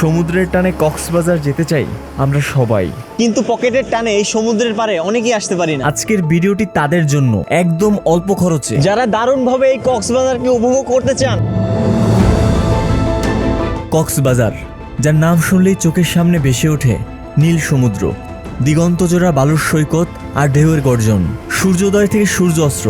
সমুদ্রের টানে কক্সবাজার যেতে চাই আমরা সবাই। কিন্তু পকেটের টানে এই সমুদ্রের পারে অনেকেই আসতে পারি না। আজকের ভিডিওটি তাদের জন্য একদম অল্প খরচে। যারা দারুণভাবে এই কক্সবাজারকে উপভোগ করতে চান। কক্সবাজার যার নাম শুনলেই চোখের সামনে ভেসে ওঠে নীল সমুদ্র। দিগন্তজোড়া বালুর সৈকত আর ঢেউয়ের গর্জন। সূর্যোদয় থেকে সূর্য অস্ত্র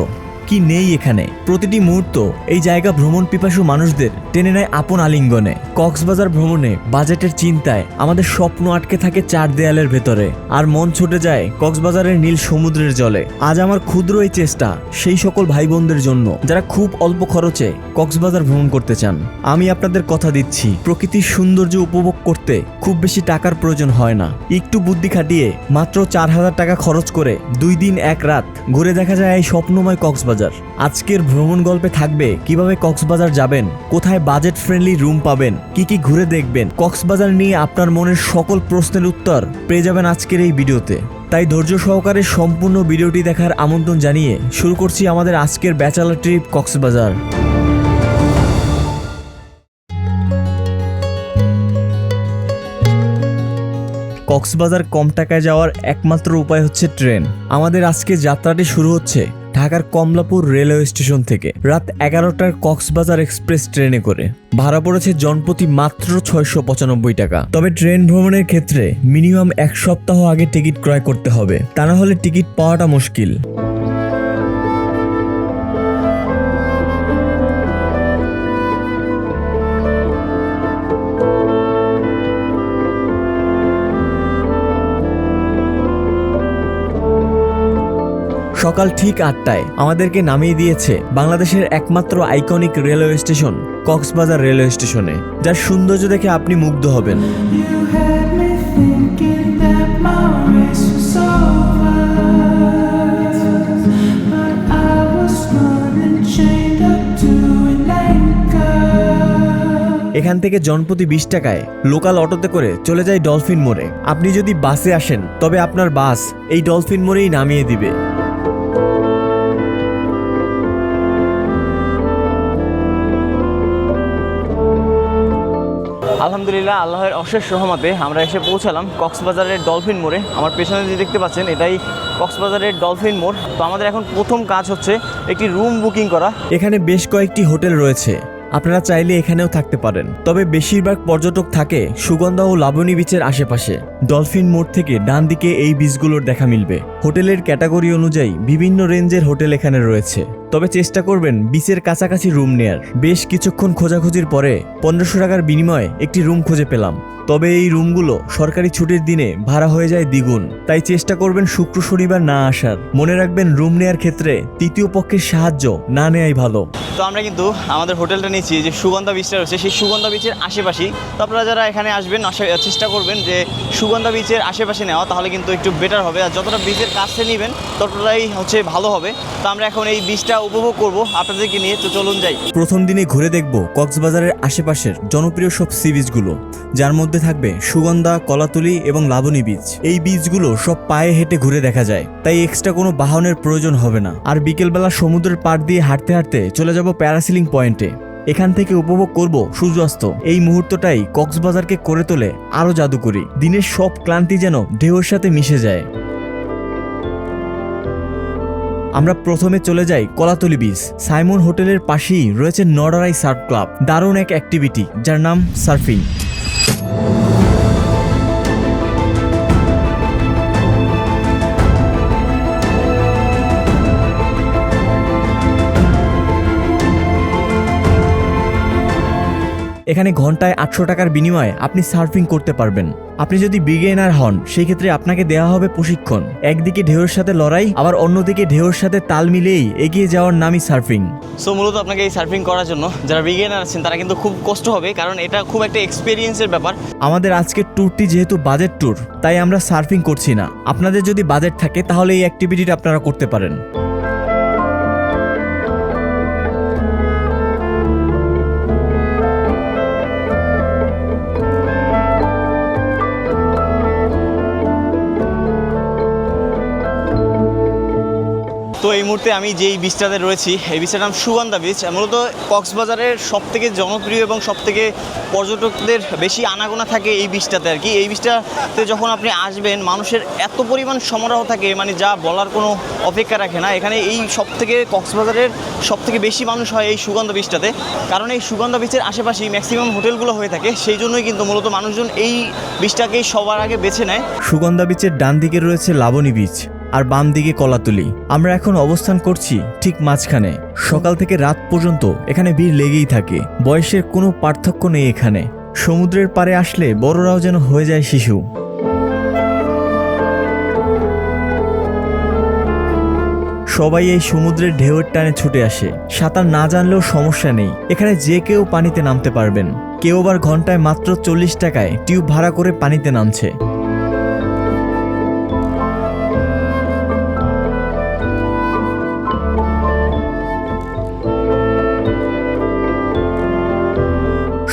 কি নেই এখানে? প্রতিটি মুহূর্ত এই জায়গা ভ্রমণ পিপাসু মানুষদের টেনে নেয় আপন আলিঙ্গনে। কক্সবাজার ভ্রমণে বাজেটের চিন্তায় আমাদের স্বপ্ন আটকে থাকে চার দেয়ালের ভেতরে। আর মন ছুটে যায় কক্সবাজারের নীল সমুদ্রের জলে। আজ আমার ক্ষুদ্র এই চেষ্টা সেই সকল ভাই বোনদের জন্য যারা খুব অল্প খরচে কক্সবাজার ভ্রমণ করতে চান। আমি আপনাদের কথা দিচ্ছি, প্রকৃতির সৌন্দর্য উপভোগ করতে খুব বেশি টাকার প্রয়োজন হয় না। একটু বুদ্ধি খাটিয়ে মাত্র চার হাজার টাকা খরচ করে দুই দিন এক রাত ঘুরে দেখা যায় এই স্বপ্নময় কক্সবাজার। আজকের ভ্রমণ গল্পে থাকবে কীভাবে কক্সবাজার যাবেন, কোথায় বাজেট ফ্রেন্ডলি রুম পাবেন, কি কি ঘুরে দেখবেন। কক্সবাজার নিয়ে আপনার মনের সকল প্রশ্নের উত্তর পেয়ে যাবেন আজকের এই ভিডিওতে। তাই ধৈর্য সহকারে সম্পূর্ণ ভিডিওটি দেখার আমন্ত্রণ জানিয়ে শুরু করছি আমাদের আজকের ব্যাচেলার ট্রিপ কক্সবাজার। কক্সবাজার কম টাকায় যাওয়ার একমাত্র উপায় হচ্ছে ট্রেন। আমাদের আজকে যাত্রাটি শুরু হচ্ছে ঢাকার কমলাপুর রেলওয়ে স্টেশন থেকে রাত এগারোটার কক্সবাজার এক্সপ্রেস ট্রেনে করে। ভাড়া পড়েছে জনপ্রতি মাত্র ছয়শো পঁচানব্বই টাকা। তবে ট্রেন ভ্রমণের ক্ষেত্রে মিনিমাম এক সপ্তাহ আগে টিকিট ক্রয় করতে হবে। তা না হলে টিকিট পাওয়াটা মুশকিল। সকাল ঠিক আটটায় আমাদেরকে নামিয়ে দিয়েছে বাংলাদেশের একমাত্র iconic railway station Cox's Bazar railway স্টেশনে যার সৌন্দর্য দেখে আপনি মুগ্ধ হবেন. এখান থেকে জনপ্রতি বিশ টাকায় লোকাল অটোতে করে চলে যায় ডলফিন মোড়ে আপনি যদি বাসে আসেন তবে আপনার বাস এই ডলফিন মোড়েই নামিয়ে দিবে। আলহামদুলিল্লাহ, আল্লাহের অশেষ রহমতে আমরা এসে পৌঁছালাম কক্সবাজারের ডলফিন মোড়ে। আমার পেছনে যে দেখতে পাচ্ছেন, এটাই কক্সবাজারের ডলফিন মোড়। তো আমাদের এখন প্রথম কাজ হচ্ছে একটি রুম বুকিং করা। এখানে বেশ কয়েকটি হোটেল রয়েছে। আপনারা চাইলে এখানেও থাকতে পারেন। তবে বেশিরভাগ পর্যটক থাকে সুগন্ধা ও লাবণী বিচের আশেপাশে। ডলফিন মোড় থেকে ডান দিকে এই বিচগুলোর দেখা মিলবে। হোটেলের ক্যাটাগরি অনুযায়ী বিভিন্ন রেঞ্জের হোটেল এখানে রয়েছে। তবে চেষ্টা করবেন বিচের কাছাকাছি রুম নেয়ার। বেশ কিছুক্ষণ খোঁজাখুঁজির পরে পনেরোশো টাকার বিনিময়ে একটি রুম খুঁজে পেলাম। তবে এই রুমগুলো সরকারি ছুটির দিনে ভাড়া হয়ে যায় দ্বিগুণ। তাই চেষ্টা করবেন শুক্র, শনিবার না আসার। মনে রাখবেন রুম নেয়ার ক্ষেত্রে তৃতীয় পক্ষের সাহায্য না নেয়াই ভালো। তো আমরা কিন্তু আমাদের হোটেলটা নিয়েছি, যে সুগন্ধা বিচটা রয়েছে। সেই সুগন্ধা বিচের আশেপাশেই তো আপনারা যারা এখানে আসবেন চেষ্টা করবেন যে সুগন্ধা বিচের আশেপাশে নেওয়া, তাহলে কিন্তু একটু বেটার হবে। আর যতটা বিচের কাছে নেবেন, ততটাই হচ্ছে ভালো হবে। তো আমরা এখন এই বিচটা উপভোগ করব আপনাদেরকে নিয়ে, তো চলুন যাই। প্রথম দিনে ঘুরে দেখব কক্সবাজারের আশেপাশের জনপ্রিয় সব সি বিচগুলো যার মধ্যে থাকবে সুগন্ধা, কলাতুলি এবং লাবণী বীচ এই বীচগুলো সব পায়ে হেঁটে ঘুরে দেখা যায়, তাই এক্সট্রা কোনো বাহনের প্রয়োজন হবে না। আর বিকেলবেলা সমুদ্রের পাড় দিয়ে হাঁটতে হাঁটতে চলে যাব প্যারাসিলিং পয়েন্টে এখান থেকে উপভোগ করব সূর্যাস্ত। এই মুহূর্তটাই কক্সবাজারকে করে তোলে আরও জাদুকরি। দিনের সব ক্লান্তি যেন ঢেউয়ের সাথে মিশে যায়। আমরা প্রথমে চলে যাই কলাতলি বিচ সাইমন হোটেলের পাশেই রয়েছে নডারাই সার্ফ ক্লাব, দারুণ এক অ্যাক্টিভিটি যার নাম সার্ফিং। এখানে ঘন্টায় আটশো টাকার বিনিময়ে আপনি সার্ফিং করতে পারবেন। আপনি যদি বিগেনার হন সেই ক্ষেত্রে আপনাকে দেওয়া হবে প্রশিক্ষণ। একদিকে ঢেউয়ের সাথে লড়াই আবার অন্যদিকে ঢেউয়ের সাথে তাল মিলেই এগিয়ে যাওয়ার নামই সার্ফিং। সো মূলত আপনাকে এই সার্ফিং করার জন্য যারা বিগেনার আছেন তারা কিন্তু খুব কষ্ট হবে কারণ এটা খুব একটা এক্সপিরিয়েন্সের ব্যাপার। আমাদের আজকের ট্যুরটি যেহেতু বাজেট ট্যুর তাই আমরা সার্ফিং করছি না। আপনাদের যদি বাজেট থাকে তাহলে এই অ্যাক্টিভিটিটা আপনারা করতে পারেন। তো এই মুহূর্তে আমি যেই বিচটাতে রয়েছি, এই বিচটার নাম সুগন্ধা বিচ মূলত কক্সবাজারের সব থেকে জনপ্রিয় এবং সব থেকে পর্যটকদের বেশি আনাগোনা থাকে এই বিচটাতে আর কি। এই বিচটাতে যখন আপনি আসবেন, মানুষের এত পরিমাণ সমারোহ থাকে মানে যা বলার কোনো অপেক্ষা রাখে না। এখানে এই সব থেকে কক্সবাজারের সব থেকে বেশি মানুষ হয় এই সুগন্ধা বিচটাতে কারণ এই সুগন্ধা বিচের আশেপাশেই ম্যাক্সিমাম হোটেলগুলো হয়ে থাকে। সেই জন্যই কিন্তু মূলত মানুষজন এই বিচটাকেই সবার আগে বেছে নেয়। সুগন্ধা বিচের ডান দিকে রয়েছে লাবণী বিচ আর বাম দিকে কলাতুলি। আমরা এখন অবস্থান করছি ঠিক মাঝখানে। সকাল থেকে রাত পর্যন্ত এখানে ভিড় লেগেই থাকে। বয়সের কোনো পার্থক্য নেই এখানে। সমুদ্রের পাড়ে আসলে বড়রাও যেন হয়ে যায় শিশু। সবাই এই সমুদ্রের ঢেউয়ের টানে ছুটে আসে। সাঁতার না জানলেও সমস্যা নেই। এখানে যে কেউ পানিতে নামতে পারবেন। কেউ আবার ঘন্টায় মাত্র চল্লিশ টাকায় টিউব ভাড়া করে পানিতে নামছে।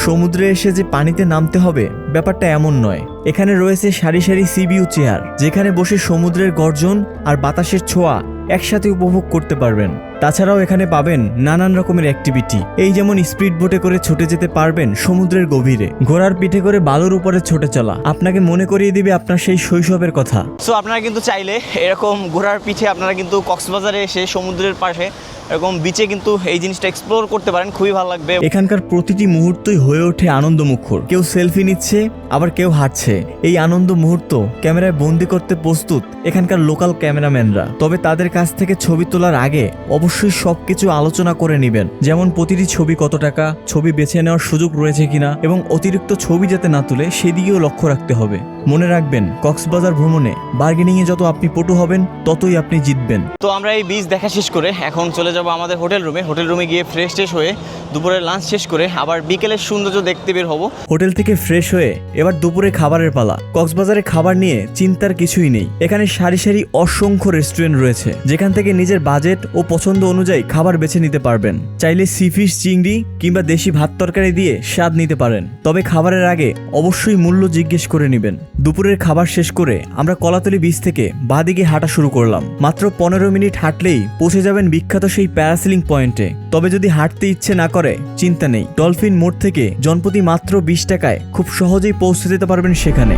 সমুদ্রে এসে যে পানিতে নামতে হবে, ব্যাপারটা এমন নয়। এখানে রয়েছে সারি সারি সিবিউ চেয়ার, যেখানে বসে সমুদ্রের গর্জন আর বাতাসের ছোঁয়া একসাথে উপভোগ করতে পারবেন। তাছাড়াও এখানে পাবেন নানান রকমের অ্যাক্টিভিটি এই যেমন স্পিড বোটে করে ছুটে যেতে পারবেন সমুদ্রের গভীরে। ঘোড়ার পিঠে করে বালুর উপরে ছোটে চলা। আপনাকে মনে করিয়ে দিবে আপনার সেই শৈশবের কথা। সো আপনারা কিন্তু চাইলে এরকম ঘোড়ার পিঠে আপনারা কিন্তু কক্সবাজারে এসে সমুদ্রের পাশে এরকম বিচে কিন্তু এই জিনিসটা এক্সপ্লোর করতে পারেন। খুবই ভালো লাগবে। এখানকার প্রতিটি মুহূর্তই হয়ে ওঠে আনন্দ মুখর কেউ সেলফি নিচ্ছে আবার কেউ হাঁটছে। এই আনন্দ মুহূর্ত ক্যামেরায় বন্দি করতে প্রস্তুত এখানকার লোকাল ক্যামেরাম্যানরা তবে তাদের কাছ থেকে ছবি তোলার আগে অবশ্যই সবকিছু আলোচনা করে নেবেন। যেমন প্রতিটি ছবি কত টাকা, ছবি বেছে নেওয়ার সুযোগ রয়েছে কিনা, এবং অতিরিক্ত ছবি যাতে না তুলে, সেদিকেও লক্ষ্য রাখতে হবে। মনে রাখবেন, কক্সবাজার ভ্রমণে বার্গেনিংয়ে যত আপনি পটু হবেন, ততই আপনি জিতবেন। তো আমরা এই বীজ দেখা শেষ করে এখন চলে যাব আমাদের হোটেল রুমে হোটেল রুমে গিয়ে ফ্রেশ ট্রেশ হয়ে দুপুরের লাঞ্চ শেষ করে আবার বিকেলের সৌন্দর্য দেখতে বের হব। হোটেল থেকে ফ্রেশ হয়ে এবার দুপুরে খাবারের পালা। কক্সবাজারে খাবার নিয়ে চিন্তার কিছুই নেই। এখানে সারি সারি অসংখ্য রেস্টুরেন্ট রয়েছে, যেখান থেকে নিজের বাজেট ও পছন্দ অনুযায়ী খাবার বেছে নিতে পারবেন। চাইলে সি ফিশ চিংড়ি কিংবা দেশি ভাত তরকারি দিয়ে স্বাদ নিতে পারেন। তবে খাবারের আগে অবশ্যই মূল্য জিজ্ঞেস করে নেবেন। দুপুরের খাবার শেষ করে আমরা কলাতলি বিচ থেকে বাদিকে হাঁটা শুরু করলাম। মাত্র পনেরো মিনিট হাঁটলেই পৌঁছে যাবেন বিখ্যাত সেই প্যারাসিলিং পয়েন্টে তবে যদি হাঁটতে ইচ্ছে না করে চিন্তা নেই। ডলফিন মোড় থেকে জনপ্রতি মাত্র বিশ টাকায় খুব সহজেই পৌঁছে যেতে পারবেন সেখানে।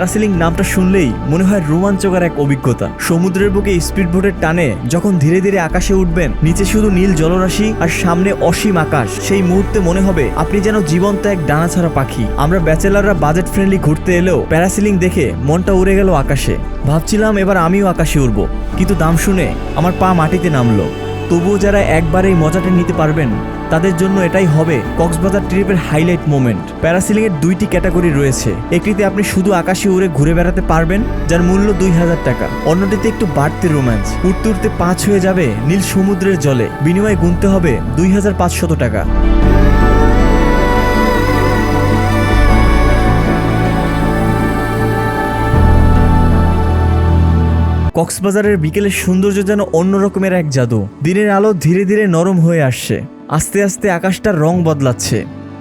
প্যারাসিলিং নামটা শুনলেই মনে হয় রোমাঞ্চকর এক অভিজ্ঞতা। সমুদ্রের বুকে স্পিড বোটের টানে যখন ধীরে ধীরে আকাশে উঠবেন, নিচে শুধু নীল জলরাশি আর সামনে অসীম আকাশ। সেই মুহূর্তে মনে হবে, আপনি যেন জীবন্ত এক ডানাছাড়া পাখি। আমরা ব্যাচেলাররা বাজেট ফ্রেন্ডলি ঘুরতে এলেও প্যারাসিলিং দেখে মনটা উড়ে গেল আকাশে। ভাবছিলাম এবার আমিও আকাশে উড়ব, কিন্তু দাম শুনে আমার পা মাটিতে নামলো। তবুও যারা একবার এই মজাটা নিতে পারবেন তাদের জন্য এটাই হবে কক্সবাজার ট্রিপের হাইলাইট মোমেন্ট প্যারাসিলিং এর দুইটি ক্যাটাগরি রয়েছে। একটিতে আপনি শুধু আকাশে উড়ে ঘুরে বেড়াতে পারবেন, যার মূল্য দুই হাজার টাকা। অন্যটিতে একটু বাড়তি রোম্যান্স উঠতে উঠতে পাঁচ হয়ে যাবে নীল সমুদ্রের জলে। বিনিময়ে গুনতে হবে দুই হাজার পাঁচশত টাকা। কক্সবাজারের বিকেলের সৌন্দর্য যেন অন্য রকমের এক জাদু। দিনের আলো ধীরে ধীরে নরম হয়ে আসছে। আস্তে আস্তে আকাশটার রং বদলাচ্ছে।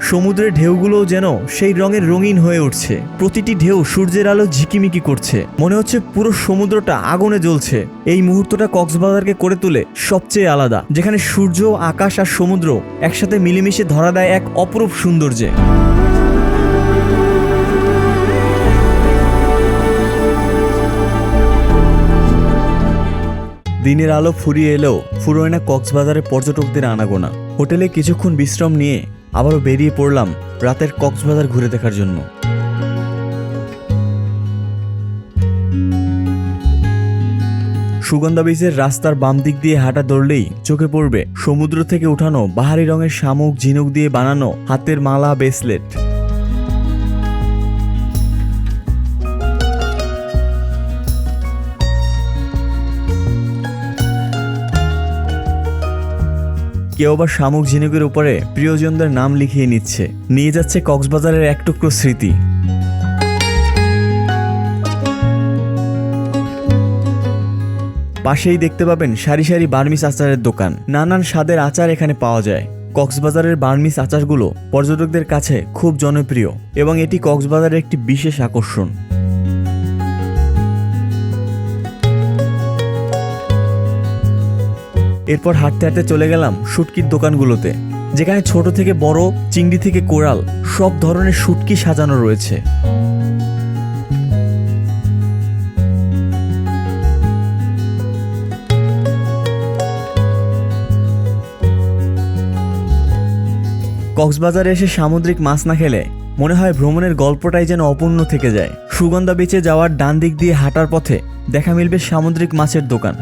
সমুদ্রের ঢেউগুলোও যেন সেই রঙের রঙিন হয়ে উঠছে। প্রতিটি ঢেউ সূর্যের আলো ঝিকিমিকি করছে। মনে হচ্ছে পুরো সমুদ্রটা আগুনে জ্বলছে। এই মুহূর্তটা কক্সবাজারকে করে তোলে সবচেয়ে আলাদা, যেখানে সূর্য, আকাশ আর সমুদ্র একসাথে মিলেমিশে ধরা দেয় এক অপরূপ সৌন্দর্যে। দিনের আলো ফুরিয়ে এলেও ফুরোয় না কক্সবাজারের পর্যটকদের আনাগোনা। হোটেলে কিছুক্ষণ বিশ্রাম নিয়ে আবারও বেরিয়ে পড়লাম রাতের কক্সবাজার ঘুরে দেখার জন্য। সুগন্ধা বীজের রাস্তার বাম দিক দিয়ে হাঁটা ধরলেই চোখে পড়বে সমুদ্র থেকে উঠানো বাহারি রঙের শামুক, ঝিনুক দিয়ে বানানো হাতের মালা ব্রেসলেট কেউ আবার শামুক ঝিনুকের উপরে প্রিয়জনদের নাম লিখিয়ে নিচ্ছে। নিয়ে যাচ্ছে কক্সবাজারের এক টুকরো স্মৃতি। পাশেই দেখতে পাবেন সারি সারি বার্মিস আচারের দোকান। নানান স্বাদের আচার এখানে পাওয়া যায়। কক্সবাজারের বার্মিস আচারগুলো পর্যটকদের কাছে খুব জনপ্রিয় এবং এটি কক্সবাজারের একটি বিশেষ আকর্ষণ। এরপর হাঁটতে হাঁটতে চলে গেলাম শুটকির দোকানগুলোতে। যেখানে ছোট থেকে বড়, চিংড়ি থেকে কোরাল, সব ধরনের শুটকি সাজানো রয়েছে। কক্সবাজারে এসে সামুদ্রিক মাছ না খেলে মনে হয় ভ্রমণের গল্পটাই যেন অপূর্ণ থেকে যায়। সুগন্ধা বেচে যাওয়ার ডান দিক দিয়ে হাঁটার পথে দেখা মিলবে সামুদ্রিক মাছের দোকান।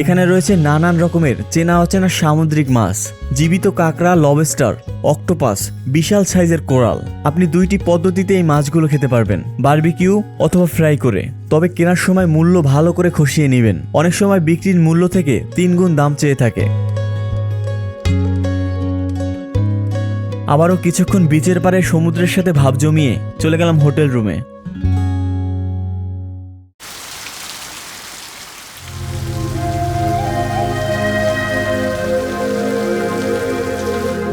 এখানে রয়েছে নানান রকমের চেনা অচেনা সামুদ্রিক মাছ, জীবিত কাঁকড়া, লবস্টার, অক্টোপাস, বিশাল সাইজের কোরাল। আপনি দুইটি পদ্ধতিতে এই মাছগুলো খেতে পারবেন, বারবিকিউ অথবা ফ্রাই করে। তবে কেনার সময় মূল্য ভালো করে খসিয়ে নেবেন। অনেক সময় বিক্রির মূল্য থেকে তিন গুণ দাম চেয়ে থাকে। আবারও কিছুক্ষণ বিচের পারে সমুদ্রের সাথে ভাব জমিয়ে চলে গেলাম হোটেল রুমে।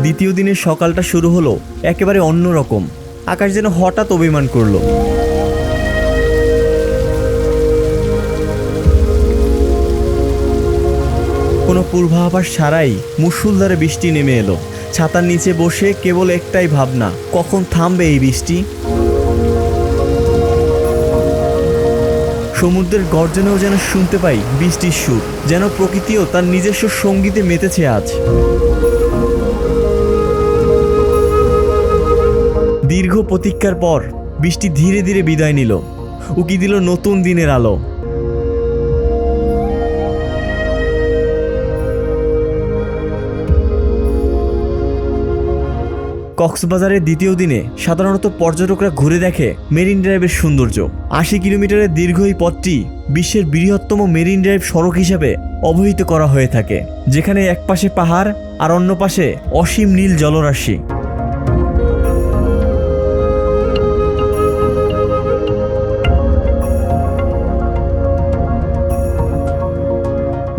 দ্বিতীয় দিনের সকালটা শুরু হলো একেবারে অন্যরকম। আকাশ যেন হঠাৎ অভিমান করল। কোনো পূর্বাভাস ছাড়াই মুসুলধারে বৃষ্টি নেমে এলো। ছাতার নিচে বসে কেবল একটাই ভাবনা, কখন থামবে এই বৃষ্টি? সমুদ্রের গর্জনেও যেন শুনতে পাই বৃষ্টির সুর, যেন প্রকৃতিও তার নিজস্ব সঙ্গীতে মেতেছে আজ। দীর্ঘ প্রতীক্ষার পর বৃষ্টি ধীরে ধীরে বিদায় নিল। উকি দিল নতুন দিনের আলো। কক্সবাজারের দ্বিতীয় দিনে সাধারণত পর্যটকরা ঘুরে দেখে মেরিন ড্রাইভের সৌন্দর্য। আশি কিলোমিটারের দীর্ঘ এই পথটি বিশ্বের বৃহত্তম মেরিন ড্রাইভ সড়ক হিসাবে অবহিত করা হয়ে থাকে, যেখানে এক পাশে পাহাড় আর অন্য পাশে অসীম নীল জলরাশি।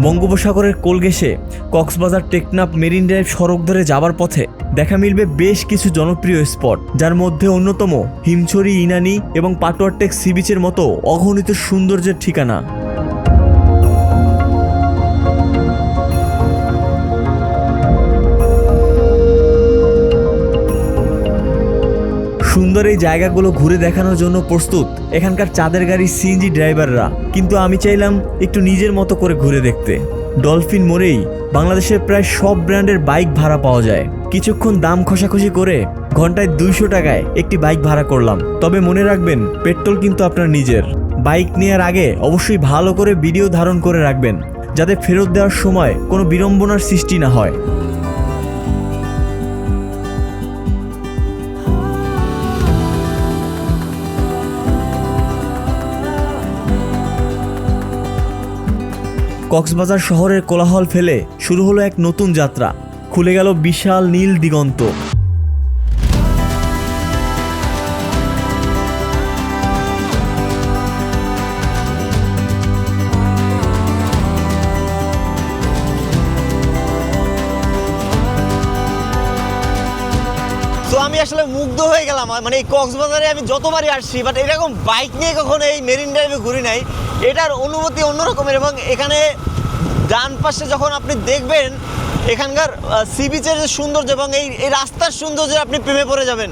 বঙ্গোপসাগরের কোল কক্সবাজার টেকনাফ মেরিন ড্রাইভ সড়ক ধরে যাবার পথে দেখা মিলবে বেশ কিছু জনপ্রিয় স্পট, যার মধ্যে অন্যতম হিমছড়ি, ইনানি এবং পাটোয়ারটেক সি বিচের মতো অগণিত সৌন্দর্যের ঠিকানা। সুন্দর এই জায়গাগুলো ঘুরে দেখানোর জন্য প্রস্তুত। এখানকার চাঁদের গাড়ি সিএনজি ড্রাইভাররা। কিন্তু আমি চাইলাম একটু নিজের মতো করে ঘুরে দেখতে। ডলফিন মোড়েই বাংলাদেশের প্রায় সব ব্র্যান্ডের বাইক ভাড়া পাওয়া যায়। কিছুক্ষণ দাম খসাখসি করে ঘন্টায় দুইশো টাকায় একটি বাইক ভাড়া করলাম। তবে মনে রাখবেন, পেট্রোল কিন্তু আপনার নিজের। বাইক নেওয়ার আগে অবশ্যই ভালো করে ভিডিও ধারণ করে রাখবেন, যাতে ফেরত দেওয়ার সময় কোনো বিড়ম্বনার সৃষ্টি না হয়। কক্সবাজার শহরের কোলাহল ফেলে শুরু হলো এক নতুন যাত্রা। খুলে গেল বিশাল নীল দিগন্ত। আসলে মুগ্ধ হয়ে গেলাম। মানে এই কক্সবাজারে আমি যতবারই আসছি বাট এরকম বাইক নিয়ে কখনো এই মেরিন ড্রাইভে ঘুরি নাই। এটার অনুভূতি অন্যরকমের এবং এখানে ডান পাশে যখন আপনি দেখবেন, এখানকার সি বিচের যে সৌন্দর্য এবং এই এই রাস্তার সৌন্দর্যে আপনি প্রেমে পড়ে যাবেন।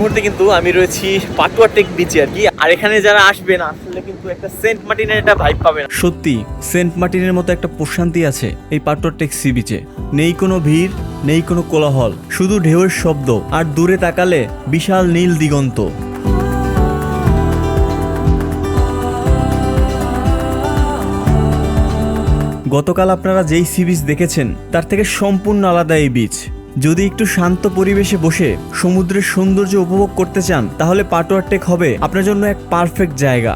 মুহূর্তে কিন্তু আমি রয়েছি পাটুয়া টেক বিচে আর কি। আর এখানে যারা আসবেন আসলে কিন্তু একটা সেন্ট মার্টিনের একটা ভাইব পাবেন সত্যি, সেন্ট মার্টিনের মতো একটা প্রশান্তি আছে এই পাটুয়া টেক সি বিচে। নেই কোনো ভিড়, নেই কোনো কোলাহল, শুধু ঢেউয়ের শব্দ আর দূরে তাকালে বিশাল নীল দিগন্ত। গতকাল আপনারা যেই সি বিচ দেখেছেন, তার থেকে সম্পূর্ণ আলাদা এই বিচ। যদি একটু শান্ত পরিবেশে বসে সমুদ্রের সৌন্দর্য উপভোগ করতে চান, তাহলে পাটোয়ার টেক হবে আপনার জন্য এক পারফেক্ট জায়গা।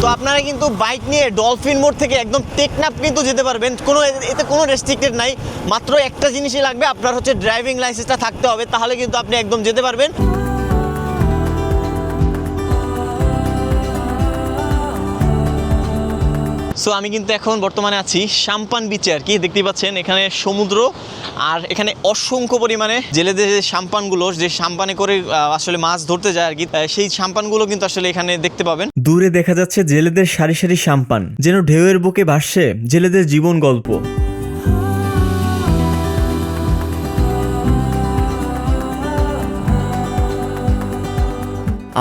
তো আপনারা কিন্তু বাইক নিয়ে ডলফিন মোড় থেকে একদম টেকনাপ কিন্তু যেতে পারবেন। কোনো এতে কোনো রেস্ট্রিক্টেড নাই। মাত্র একটা জিনিসই লাগবে, আপনার হচ্ছে ড্রাইভিং লাইসেন্সটা থাকতে হবে, তাহলে কিন্তু আপনি একদম যেতে পারবেন। সো আমি কিন্তু এখন বর্তমানে আছি সাম্পান বিচে আর কি। দেখতে পাচ্ছেন, এখানে সমুদ্র আর এখানে অসংখ্য পরিমাণে জেলেদের যে সাম্পানগুলো, যে সাম্পানে করে আসলে মাছ ধরতে যায় আর কি সেই সাম্পানগুলো কিন্তু আসলে এখানে দেখতে পাবেন। দূরে দেখা যাচ্ছে জেলেদের সারি সারি সাম্পান, যেন ঢেউয়ের বুকে ভাসছে জেলেদের জীবন গল্প।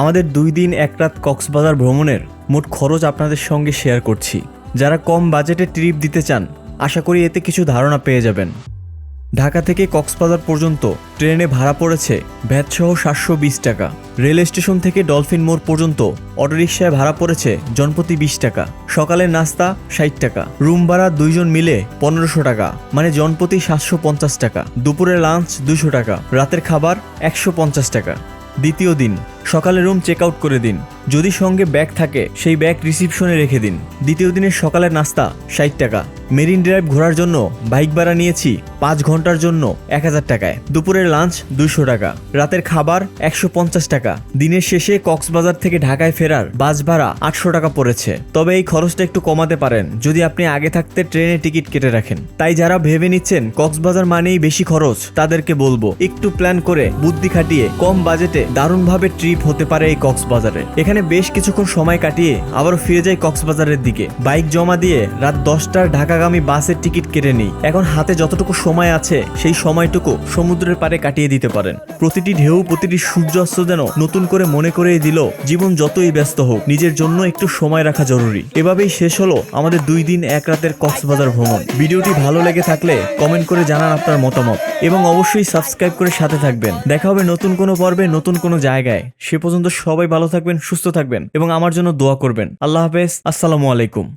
আমাদের দুই দিন এক রাত কক্সবাজার ভ্রমণের মোট খরচ আপনাদের সঙ্গে শেয়ার করছি। যারা কম বাজেটে ট্রিপ দিতে চান, আশা করি এতে কিছু ধারণা পেয়ে যাবেন। ঢাকা থেকে কক্সবাজার পর্যন্ত ট্রেনে ভাড়া পড়েছে ভ্যাটসহ সাতশো বিশ টাকা। রেল স্টেশন থেকে ডলফিন মোড় পর্যন্ত অটোরিকশায় ভাড়া পড়েছে জনপ্রতি বিশ টাকা। সকালের নাস্তা ষাট টাকা। রুম ভাড়া দুইজন মিলে পনেরোশো টাকা মানে জনপ্রতি সাতশো পঞ্চাশ টাকা। দুপুরের লাঞ্চ দুশো টাকা, রাতের খাবার একশো পঞ্চাশ টাকা। দ্বিতীয় দিন। সকালে রুম চেক আউট করে দিন। যদি সঙ্গে ব্যাগ থাকে, সেই ব্যাগ রিসিপশনে রেখে দিন। দ্বিতীয় দিনের সকালের নাস্তা, ষাট টাকা। মেরিন ড্রাইভ ঘোরার জন্য, বাইক ভাড়া নিয়েছি, পাঁচ ঘণ্টার জন্য, এক হাজার টাকায়। দুপুরের লাঞ্চ দুশো টাকা। রাতের খাবার, একশো পঞ্চাশ টাকা। দিনের শেষে কক্সবাজার থেকে ঢাকায় ফেরার বাস ভাড়া আটশো টাকা পড়েছে। তবে এই খরচটা একটু কমাতে পারেন, যদি আপনি আগে থাকতে ট্রেনে টিকিট কেটে রাখেন। তাই যারা ভেবে নিচ্ছেন কক্সবাজার মানেই বেশি খরচ, তাদেরকে বলব, একটু প্ল্যান করে বুদ্ধি খাটিয়ে কম বাজেটে দারুণভাবে ট্রিপ হতে পারে এই কক্সবাজারে। এখানে বেশ কিছুক্ষণ সময় কাটিয়ে আবার ফিরে যাই কক্সবাজারের দিকে। বাইক জমা দিয়ে রাত দশটার ঢাকাগামী বাসের টিকিট কেটে নিই। এখন হাতে যতটুকু সময় আছে, সেই সময়টুকু সমুদ্রের পাড়ে কাটিয়ে দিতে পারেন। প্রতিটি ঢেউ, প্রতিটি সূর্যাস্ত যেন নতুন করে মনে করেই দিল, জীবন যতই ব্যস্ত হোক, নিজের জন্য একটু সময় রাখা জরুরি। এভাবেই শেষ হলো আমাদের দুই দিন এক রাতের কক্সবাজার ভ্রমণ। ভিডিওটি ভালো লেগে থাকলে কমেন্ট করে জানান আপনার মতামত। এবং অবশ্যই সাবস্ক্রাইব করে সাথে থাকবেন। দেখা হবে নতুন কোনো পর্বে, নতুন কোনো জায়গায়। সে পর্যন্ত সবাই ভালো থাকবেন, সুস্থ থাকবেন এবং আমার জন্য দোয়া করবেন। আল্লাহ হাফেজ, আসসালামু আলাইকুম।